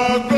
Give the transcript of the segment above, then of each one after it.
Oh.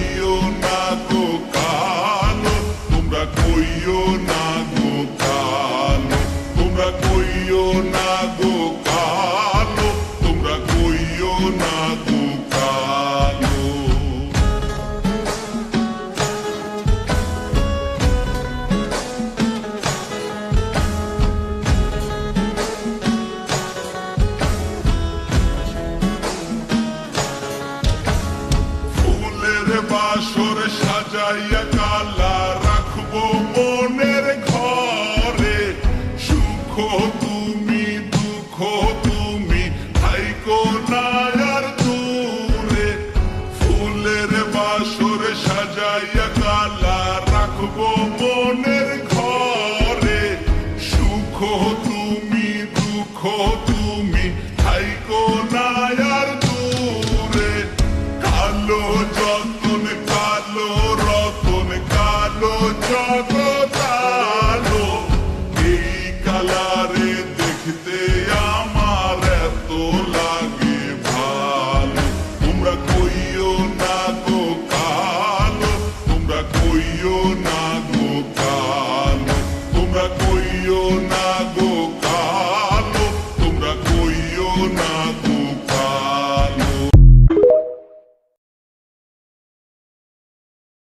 কইও না গো তোমরা কইও না গো তোমরা কইও না জগতালো এই কালারে দেখতে আমার এত লাগে ভালো। তোমরা কইও না গো কালো, তোমরা কইও না গো কালো। তোমরা কইও না